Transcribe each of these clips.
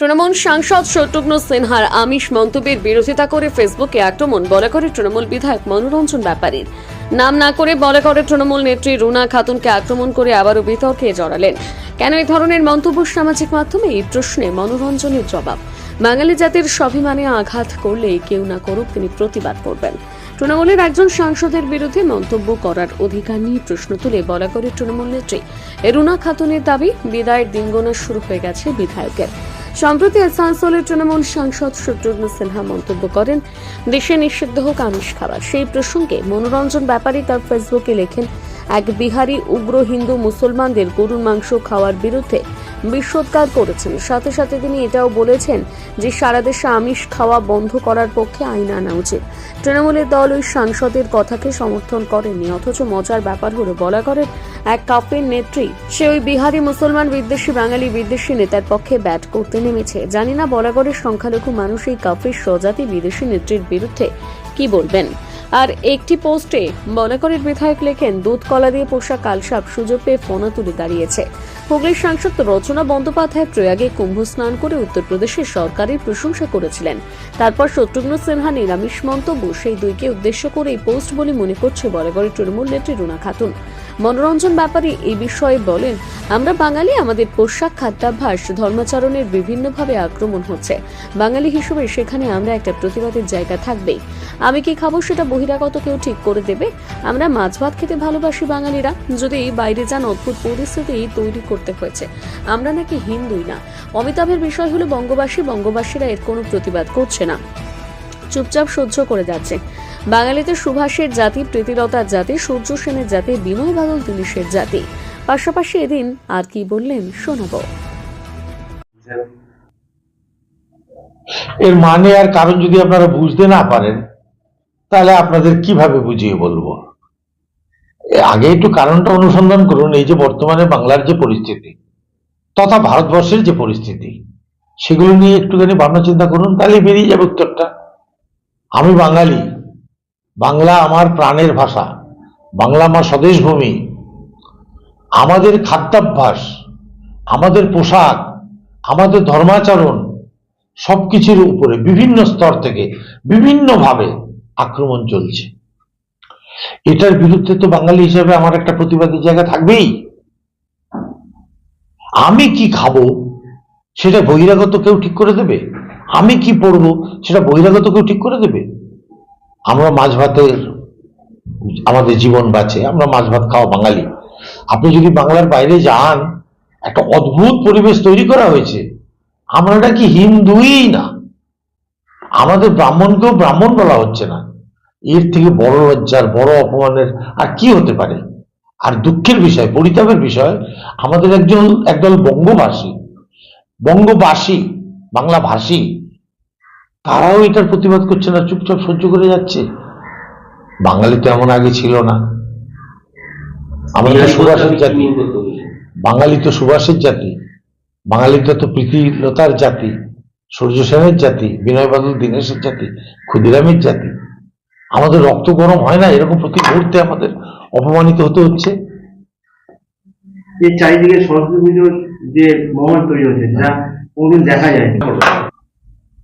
তৃণমূল সাংসদ শত্রুঘ্ন সিনহার আমিষ মন্তব্যের বিরোধিতা করে ফেসবুকে আক্রমণ, বলা করে তৃণমূল বিধায়ক মনোরঞ্জন ব্যাপারীর নাম না করে, বলা করে তৃণমূল নেত্রী রুনা খাতুনকে আক্রমণ করে আবারও বিতর্কে জড়ালেন। কেন এই ধরনের মন্তব্য সামাজিক মাধ্যমে? এই প্রশ্নে মনোরঞ্জনের জবাব। বাঙালি জাতির স্বাভিমানে আঘাত করলে কেউ না করুক, তিনি প্রতিবাদ করবেন। তৃণমূলের একজন সাংসদের বিরুদ্ধে মন্তব্য করার অধিকার নিয়ে প্রশ্ন তুলে, বলা করে তৃণমূল নেত্রী। রুনা খাতুনের দাবি, বিদায়ের দিনগোনা শুরু হয়ে গেছে বিধায়কের। সম্প্রতি আসানসোলের তৃণমূল সাংসদ শত্রুঘ্ন সিনহা মন্তব্য করেন, দেশে নিষিদ্ধ হোক আমিষ খাবার সেই প্রসঙ্গে মনোরঞ্জন ব্যাপারী তার ফেসবুকে লেখেন, এক বিহারি উগ্র হিন্দু মুসলমানদের গরুর মাংস খাওয়ার বিরুদ্ধে বিশ্বৎকার করেছেন। সাথে সাথে তিনি এটাও বলেছেন যে সারা দেশে আমিষ খাওয়া বন্ধ করার পক্ষে আইন আনা উচিত। তৃণমূলের দল ওই সাংসদের কথাকে সমর্থন করেনি, অথচ মজার ব্যাপার হলো বলা করেন এক কাফের নেত্রী, সে ওই বিহারি মুসলমান বিদ্বেষী বাঙালি বিদ্বেষী নেতার পক্ষে ব্যাট করতে নেমেছে। জানি না বলাগড়ের সংখ্যালঘু মানুষ এই কাফের স্বজাতি বিদেশি নেত্রীর বিরুদ্ধে কি বলবেন। আর একটি পোস্টে মনাকরের বিধায়ক লেখেন, দুধ কলা দিয়ে পোষা কালসাপ সুযোগ পেয়ে ফোনা তুলে দাঁড়িয়েছে। হুগলির সাংসদ রচনা বন্দ্যোপাধ্যায় প্রয়াগে কুম্ভ স্নান করে উত্তরপ্রদেশের সরকারের প্রশংসা করেছিলেন। তারপর শত্রুঘ্ন সিনহা, নিরামিষ মন্তব্য, সেই দুইকে উদ্দেশ্য করে এই পোস্ট বলে মনে করছে বরাবরের তৃণমূল নেত্রী রুনা খাতুন। মনোরঞ্জন ব্যাপারে এই বিষয়ে বলেন, আমরা বাঙালি, আমাদের পোশাক, খাদ্যাভ্যাস, ধর্মাচরণের বিভিন্নভাবে আক্রমণ হচ্ছে। বাঙালি হিসেবে সেখানে আমরা একটা প্রতিবাদের জায়গা থাকবেই। আমি কি খাব সেটা বহিরাগত কেউ ঠিক করে দেবে? আমরা মাছ ভাত খেতে ভালোবাসি বাঙালিরা। যদি বাইরে যান, অদ্ভুত পরিস্থিতি তৈরি করতে হয়েছে। আমরা নাকি হিন্দুই না। অমিতাভের বিষয় হলো বঙ্গবাসী, বঙ্গবাসীরা এর কোনো প্রতিবাদ করছে না। চুপচাপ সহ্য করে যাচ্ছে। বাঙালিতে সুভাষের জাতি, প্রীতিলতার জাতি, সূর্য সেনের জাতি, বিনয় বাদল দিনেশের জাতি। পাশাপাশি এদিন আর কি বললেন শোনাবো। এর মানে আর কারণ যদি আপনারা বুঝতে না পারেন, তাহলে আপনাদের কীভাবে বুঝিয়ে বলব? আগে একটু কারণটা অনুসন্ধান করুন, এই যে বর্তমানে বাংলার যে পরিস্থিতি, তথা ভারতবর্ষের যে পরিস্থিতি, সেগুলো নিয়ে একটুখানি ভাবনা চিন্তা করুন, তাহলে বেরিয়ে যাবে উত্তরটা। আমি বাঙালি বাংলা আমার প্রাণের ভাষা, বাংলা আমার স্বদেশ ভূমি আমাদের খাদ্যাভ্যাস, আমাদের পোশাক, আমাদের ধর্মাচরণ সবকিছুর উপরে বিভিন্ন স্তর থেকে বিভিন্নভাবে আক্রমণ চলছে। এটার বিরুদ্ধে তো বাঙালি হিসেবে আমার একটা প্রতিবাদী জায়গা থাকবেই। আমি কি খাব, সেটা বহিরাগত কেউ ঠিক করে দেবে? আমি কি পড়ব, সেটা বহিরাগত কেউ ঠিক করে দেবে? আমরা মাছ ভাতের আমাদের জীবন বাঁচে, আমরা মাছ ভাত খাওয়া বাঙালি। আপনি যদি বাংলার বাইরে যান, একটা অদ্ভুত পরিবেশ তৈরি করা হয়েছে। আমরা কি হিন্দুই না? আমাদের ব্রাহ্মণকেও ব্রাহ্মণ বলা হচ্ছে না। এর থেকে বড় লজ্জার, বড় অপমানের আর কি হতে পারে? আর দুঃখের বিষয়, পরিতাপের বিষয়, আমাদের একজন, একদল বঙ্গবাসী বঙ্গবাসী বাংলা ভাষী তারাও এটার প্রতিবাদ করছে না চুপচাপ সহ্য করে যাচ্ছে। বাঙালি তো এমন আগে ছিল না। আমাদের সুভাষের জাতি। বাঙালি তো সুভাষের জাতি। বাঙালিটা তো প্রীতিলতার জাতি সূর্য সেনের জাতি বিনয় বাদল দীনেশের জাতি ক্ষুদিরামের জাতি। আমাদের রক্ত গরম হয় না এরকম প্রতি মুহূর্তে আমাদের অপমানিত হতে হচ্ছে। এই চারিদিকে সরস্বতী পুজোর যে মহল তৈরি হচ্ছে যা কোনদিন দেখা যায় না।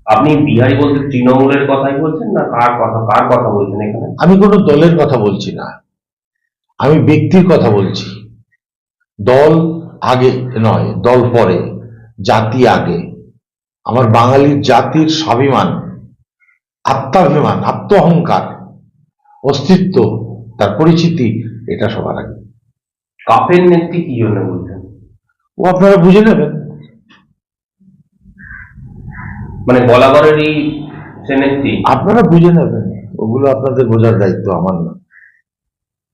আপনি বিহারি বলতে তৃণমূলের কথাই বলছেন না কার কথা কার কথা বলছেন এখানে? আমি কোনো দলের কথা বলছি না। আমি ব্যক্তির কথা বলছি। দল আগে নয় দল পরে জাতি আগে। আমার বাঙালির জাতির স্বাভিমান আত্মাভিমান আত্ম অহংকার অস্তিত্ব তার পরিচিতি এটা সবার আগে। কাপের নেত্রী কি জন্য বলছেন? ও আপনারা বুঝে নেবেন। মানে বলাগড়ের এই সে নেত্রী। আপনারা বুঝে নেবেন ওগুলো আপনাদের বোঝার দায়িত্ব আমার না।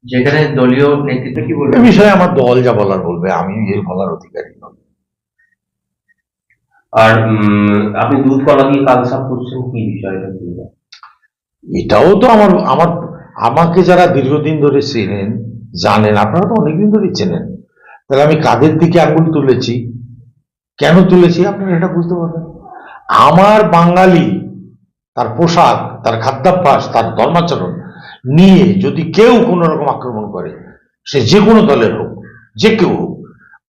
যেখানে দলীয় নেতৃত্ব কি বলবে? বিষয়ে আমার দল যা বলার বলবে আমি এর বলার অধিকারী নই। আর আপনি দুধ কলা দিয়ে কালসাপ করছেন কি বিষয়টা এটাও তো আমার আমার আমাকে যারা দীর্ঘদিন ধরে চেনেন জানেন আপনারা তো অনেকদিন ধরেই চেনেন তাহলে আমি কাদের দিকে আঙুল তুলেছি? কেন তুলেছি? আপনারা এটা বুঝতে পারবেন। আমার বাঙালি তার পোশাক তার খাদ্যাভ্যাস তার ধর্মাচরণ নিয়ে যদি কেউ কোনো রকম আক্রমণ করে সে যে কোনো দলের হোক যে কেউ হোক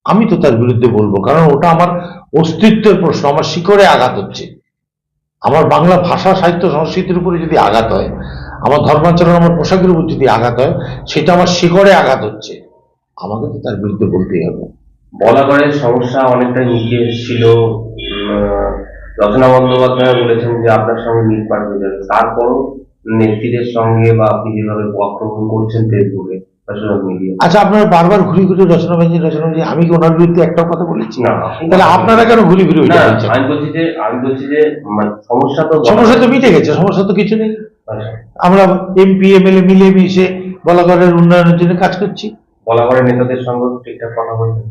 আমি তো তার বিরুদ্ধে বলব কারণ ওটা আমার অস্তিত্বের প্রশ্ন আমার শিকড়ে আঘাত হচ্ছে। আমার বাংলা ভাষা সাহিত্য সংস্কৃতির উপরে যদি আঘাত হয় আমার ধর্মাচরণ আমার পোশাকের উপর যদি আঘাত হয় সেটা আমার শিকড়ে আঘাত হচ্ছে। আমাকে তো তার বিরুদ্ধে বলতেই হবে। বলাগড়ের সমস্যা অনেকটা উম, আহ, রচনা বন্দ্যোপাধ্যায় বলেছেন যে আপনার সঙ্গে মিটপাট হয়ে যাবে তারপরও নেত্রীদের সঙ্গে বা আপনি যেভাবে আক্রমণ করছেন ফেসবুকে আচ্ছা আপনারা বারবার ঘুরি ঘুরি রচনা বাঞ্জি রচনা বাঞ্জি আমি কি ওনার বিরুদ্ধে একটাও কথা বলেছি? না তাহলে আপনারা কেন ঘুরি ঘুরি আমি বলছি যে আমি বলছি যে মানে সমস্যা তো সমস্যা তো মিটে গেছে সমস্যা তো কিছু নেই। আচ্ছা, আমরা এমপি এমএলএ মিলে মিশে বলাগড়ের উন্নয়নের জন্য কাজ করছি। বলাগড়ের নেতাদের সঙ্গে ঠিকঠাক কথা বলছেন?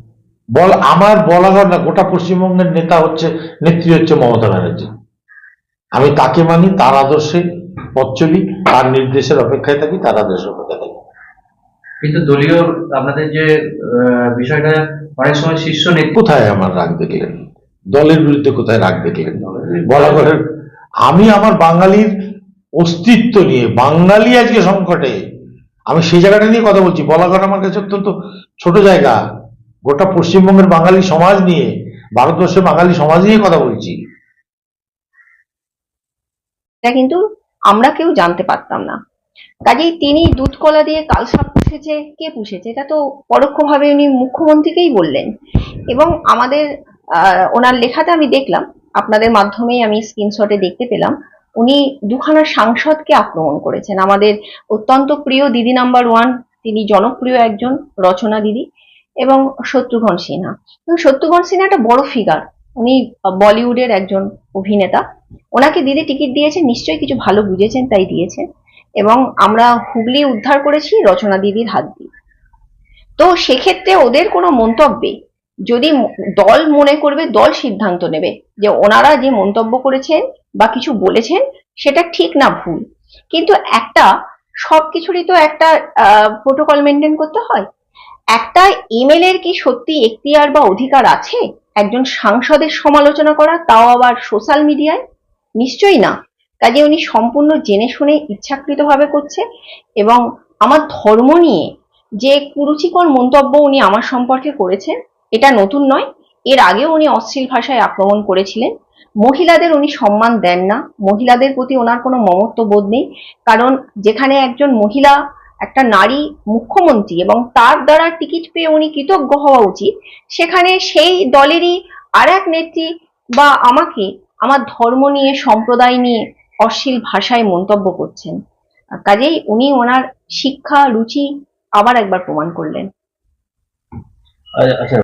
বল আমার বলাগড় না গোটা পশ্চিমবঙ্গের নেতা হচ্ছে নেত্রী হচ্ছে মমতা ব্যানার্জি। আমি তাকে মানি তার আদর্শে পথ চলি তার নির্দেশের অপেক্ষায় থাকি তার আদর্শের অপেক্ষায় থাকি। কিন্তু দলীয় আপনাদের যে বিষয়টা অনেক সময় শীর্ষ নেতৃত্ব কোথায় আমার রাগ দেখলেন? দলের বিরুদ্ধে কোথায় রাগ দেখলেন? বলাগড়ের আমি আমার বাঙালির অস্তিত্ব নিয়ে বাঙালি আজকে সংকটে আমি সেই জায়গাটা নিয়ে কথা বলছি। বলাগড় আমার কাছে অত্যন্ত ছোট জায়গা। গোটা পশ্চিমবঙ্গের বাঙালি সমাজ নিয়ে, ভারতবর্ষের বাঙালি সমাজ নিয়ে কথা বলছি। কিন্তু আমরা কেউ জানতে পারতাম না। কাজেই তিনি দুধ কলা দিয়ে কালসাপ পুষেছে, কে পুষেছে? এটা তো পরোক্ষভাবে উনি মুখ্যমন্ত্রীকেই বললেন। এবং আমাদের ওনার লেখাতে আমি দেখলাম, আপনাদের মাধ্যমেই আমি স্ক্রিনশটে দেখতে পেলাম। উনি দুখানা সাংসদকে আক্রমণ করেছেন। আমাদের অত্যন্ত প্রিয় দিদি নাম্বার ওয়ান, তিনি জনপ্রিয় একজন রচনা দিদি। এবং শত্রুঘ্ন সিনহা। শত্রুঘ্ন সিনহা একটা বড় ফিগার উনি বলিউডের একজন অভিনেতা। ওনাকে দিদি টিকিট দিয়েছেন নিশ্চয়ই কিছু ভালো বুঝেছেন, তাই দিয়েছেন এবং আমরা হুগলি উদ্ধার করেছি রচনা দিদির হাত দিয়ে। তো সেক্ষেত্রে ওদের কোনো মন্তব্যে যদি দল মনে করবে, দল সিদ্ধান্ত নেবে যে ওনারা যে মন্তব্য করেছেন বা কিছু বলেছেন, সেটা ঠিক না ভুল। কিন্তু একটা সব কিছুরই তো একটা প্রোটোকল মেনটেন করতে হয়। একটা ইমেল এর কি সত্যি এখতিয়ার বা অধিকার আছে? একজন সাংসদের সমালোচনা করা, তাও আবার সোশ্যাল মিডিয়ায় নিশ্চয়ই না। কাজে উনি সম্পূর্ণ জেনে শুনে ইচ্ছাকৃতভাবে করছে এবং আমার ধর্ম নিয়ে যে কুরুচিকর মন্তব্য উনি আমার সম্পর্কে করেছেন, এটা নতুন নয়। এর আগেও উনি অশ্লীল ভাষায় আক্রমণ করেছিলেন। মহিলাদের উনি সম্মান দেন না। মহিলাদের প্রতি ওনার কোনো মমত্ব বোধ নেই। কারণ যেখানে একজন মহিলা একটা নারী মুখ্যমন্ত্রী এবং তার দ্বারা টিকিট পেয়ে উনি কৃতজ্ঞ হওয়া উচিত। সেখানে সেই দলেরই আর এক নেত্রী বা আমাকে আমার ধর্ম নিয়ে সম্প্রদায় নিয়ে অশ্লীল ভাষায় মন্তব্য করছেন। কাজেই উনি ওনার শিক্ষা রুচি আবার একবার প্রমাণ করলেন। আচ্ছা।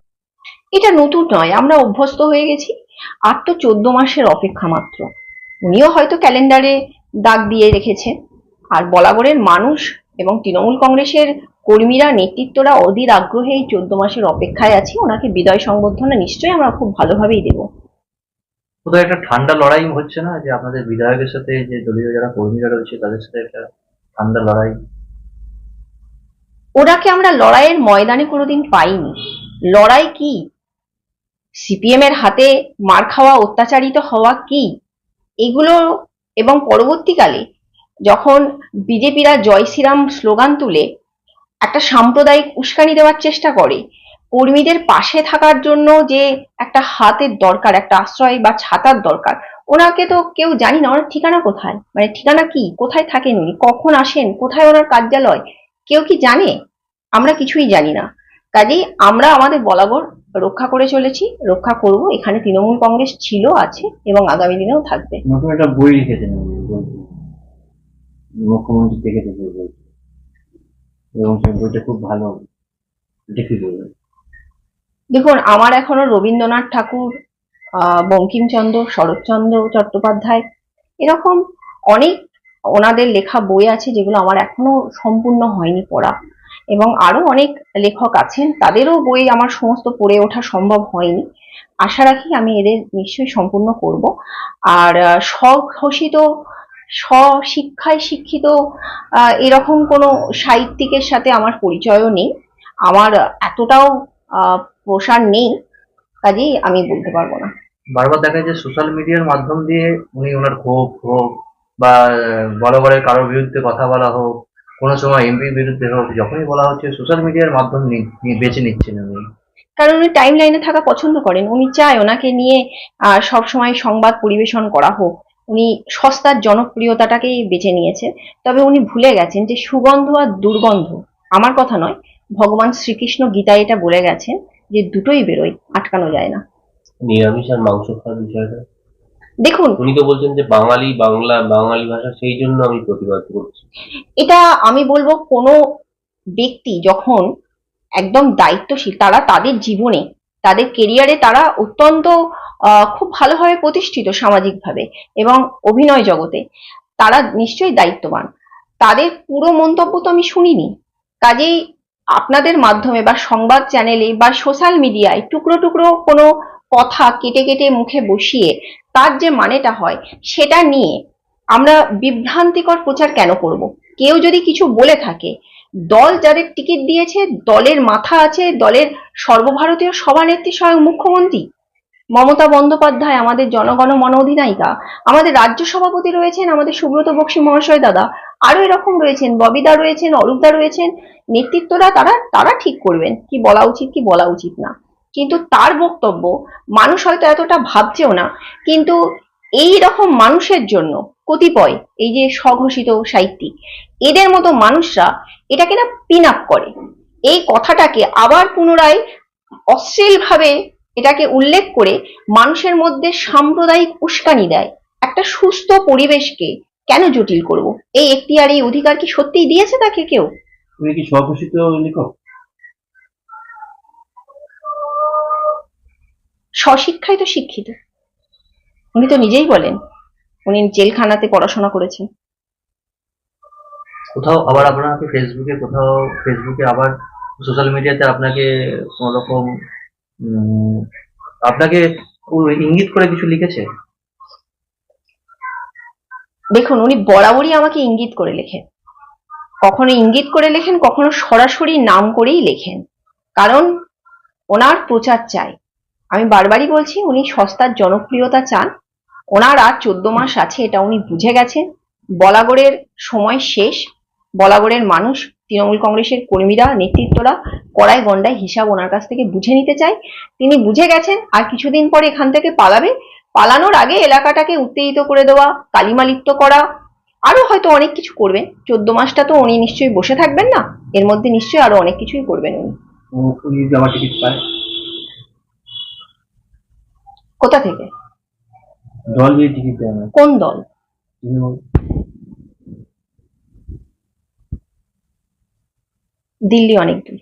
এটা নতুন নয় আমরা অভ্যস্ত হয়ে গেছি আর তো চোদ্দ মাসের অপেক্ষা মাত্র। উনিও হয়তো ক্যালেন্ডারে দাগ দিয়ে রেখেছেন আর বলাগড়ের মানুষ এবং তৃণমূল কংগ্রেসের কর্মীরা নেতৃত্বরা অধীর আগ্রহে এই চোদ্দ মাসের অপেক্ষায় আছি। ওনাকে বিদায় সংবর্ধনা নিশ্চয়ই আমরা খুব ভালোভাবেই দেব। কোথাও একটা ঠান্ডা লড়াই হচ্ছে না? যে আপনাদের বিধায়কের সাথে যে দলীয় যারা কর্মীরা রয়েছে তাদের সাথে একটা ঠান্ডা লড়াই? ওনাকে আমরা লড়াইয়ের ময়দানে কোনোদিন পাইনি। লড়াই কি? সিপিএম এর হাতে মার খাওয়া অত্যাচারিত হওয়া কি? এগুলো এবং পরবর্তীকালে যখন বিজেপিরা জয় শ্রীরাম স্লোগান তুলে একটা সাম্প্রদায়িক উস্কানি দেওয়ার চেষ্টা করে, কর্মীদের পাশে থাকার জন্য যে একটা হাতের দরকার, একটা আশ্রয় বা ছাতার দরকার, ওনাকে তো কেউ জানি না, ওনার ঠিকানা কোথায়? মানে ঠিকানা কি? কোথায় থাকেন উনি? কখন আসেন? কোথায় ওনার কার্যালয়? কেউ কি জানে? আমরা কিছুই জানি না। কাজেই আমরা আমাদের বলাগড় রক্ষা করে চলেছি, রক্ষা করব। এখানে তৃণমূল কংগ্রেস ছিল, আছে এবং আগামী দিনেও থাকবে। একটা বই লিখেছেন। মুখ্যমন্ত্রী থেকে থেকে বলছে। এবং সেই বইটা খুব ভালো কি বলবেন দেখুন, আমার এখনও রবীন্দ্রনাথ ঠাকুর বঙ্কিমচন্দ্র, শরৎচন্দ্র চট্টোপাধ্যায় এরকম অনেক ওনাদের লেখা বই আছে যেগুলো আমার এখনও সম্পূর্ণ হয়নি পড়া। এবং আরও অনেক লেখক আছেন, তাদেরও বই আমার সমস্ত পড়ে ওঠা সম্ভব হয়নি। আশা রাখি আমি এদের নিশ্চয়ই সম্পূর্ণ করব। আর স্বঘোষিত স্বশিক্ষায় শিক্ষিত এরকম কোনো সাহিত্যিকের সাথে আমার পরিচয়ও নেই। আমার এতটাও প্রসার নেই কাজেই আমি বলতে পারব না। বারবার দেখা যায় যে সোশ্যাল মিডিয়ার মাধ্যম দিয়ে উনি ওনার ক্ষোভ হোক বা বড় বড় কারোর বিরুদ্ধে কথা বলা হোক কোনো সময় এমপির বিরুদ্ধে হোক যখনই বলা হচ্ছে সোশ্যাল মিডিয়ার মাধ্যম বেছে নিচ্ছেন উনি। কারণ উনি টাইম লাইনে থাকা পছন্দ করেন। উনি চায় ওনাকে নিয়ে আহ সবসময় সংবাদ পরিবেশন করা হোক। উনি সস্তার জনপ্রিয়তাটাকেই বেছে নিয়েছে। তবে উনি ভুলে গেছেন যে সুগন্ধ আর দুর্গন্ধ আমার কথা নয় ভগবান শ্রীকৃষ্ণ গীতায় এটা বলে গেছেন যে দুটোই বেরোয় আটকানো যায় না। নিরামিষ আর মাংস খাওয়ার বিষয়টা? দেখুন উনি তো বলছেন যে বাঙালি বাংলা বাঙালি ভাষা সেই জন্য আমি প্রতিবাদ করছি। এটা আমি বলব কোনো ব্যক্তি যখন একদম দায়িত্বশীল তারা তাদের জীবনে তাদের কেরিয়ারে তারা অত্যন্ত আহ, খুব ভালোভাবে প্রতিষ্ঠিত সামাজিকভাবে এবং অভিনয় জগতে। তারা নিশ্চয়ই দায়িত্ববান। তাদের পুরো মন্তব্য তো আমি শুনিনি। কাজেই আপনাদের মাধ্যমে বা সংবাদ চ্যানেলে বা সোশ্যাল মিডিয়ায় টুকরো টুকরো কোনো কথা কেটে কেটে মুখে বসিয়ে তার যে মানেটা হয়, সেটা নিয়ে আমরা বিভ্রান্তিকর প্রচার কেন করব? কেউ যদি কিছু বলে থাকে, দল যাদের টিকিট দিয়েছে, দলের মাথা আছে, দলের সর্বভারতীয় সভানেত্রী স্বয়ং মুখ্যমন্ত্রী। মমতা বন্দ্যোপাধ্যায় আমাদের জনগণ মন অধিনায়িকা আমাদের রাজ্য সভাপতি রয়েছেন আমাদের সুব্রত বক্সী মহাশয় দাদা। আরও এরকম রয়েছেন ববিদা রয়েছেন, অরূপদা রয়েছেন। নেতৃত্বরা তারা তারা ঠিক করবেন, কি বলা উচিত, কি বলা উচিত না। কিন্তু তার বক্তব্য মানুষ হয়তো এতটা ভাবছেও না। কিন্তু এই রকম মানুষের জন্য কতিপয়, এই যে স্বঘোষিত সাহিত্যিক, এদের মতো মানুষরা এটাকে না পিন আপ করে। এই কথাটাকে আবার পুনরায় অশ্লীল ভাবে এটাকে উল্লেখ করে মানুষের মধ্যে সাম্প্রদায়িক উস্কানি দেয়। একটা সুস্থ পরিবেশকে কেন জটিল করব? এই একটি আর এই অধিকার কি সত্যিই দিয়েছে তাকে কেউ? উনি কি স্বঘোষিত লেখক? স্বশিক্ষায় তো শিক্ষিত। উনি তো নিজেই বলেন উনি জেলখানাতে পড়াশোনা করেছেন। কোথাও আবার আপনাকে ফেসবুকে কোথাও ফেসবুকে আবার সোশ্যাল মিডিয়াতে আপনাকে কোনো রকম আপনাকে ইঙ্গিত করে কিছু লিখেছে? দেখুন, উনি বরাবরই আমাকে ইঙ্গিত করে লেখেন। কখনো ইঙ্গিত করে লেখেন, কখনো সরাসরি নাম করেই লেখেন। কারণ ওনার প্রচার চাই। আমি বারবারই বলছি, উনি সস্তার জনপ্রিয়তা চান। ওনার আর চোদ্দ মাস আছে, এটা উনি বুঝে গেছেন। বলাগড়ের সময় শেষ, বলাগড়ের মানুষ তৃণমূল কংগ্রেসের কর্মীরা নেতৃত্বরা কড়াই গন্ডায় হিসাব ওনার কাছ থেকে বুঝে নিতে চায়। তিনি বুঝে গেছেন আর কিছুদিন পরে এখান থেকে পালাবে। পালানোর আগে এলাকাটাকে উত্তেজিত করে দেওয়া কালিমালিপ্ত করা আরও হয়তো অনেক কিছু করবেন। চোদ্দ মাসটা তো উনি নিশ্চয়ই বসে থাকবেন না? এর মধ্যে নিশ্চয়ই আরও অনেক কিছুই করবেন উনি। কোথা থেকে? দল কোন দল? দিল্লি অনেক দূর।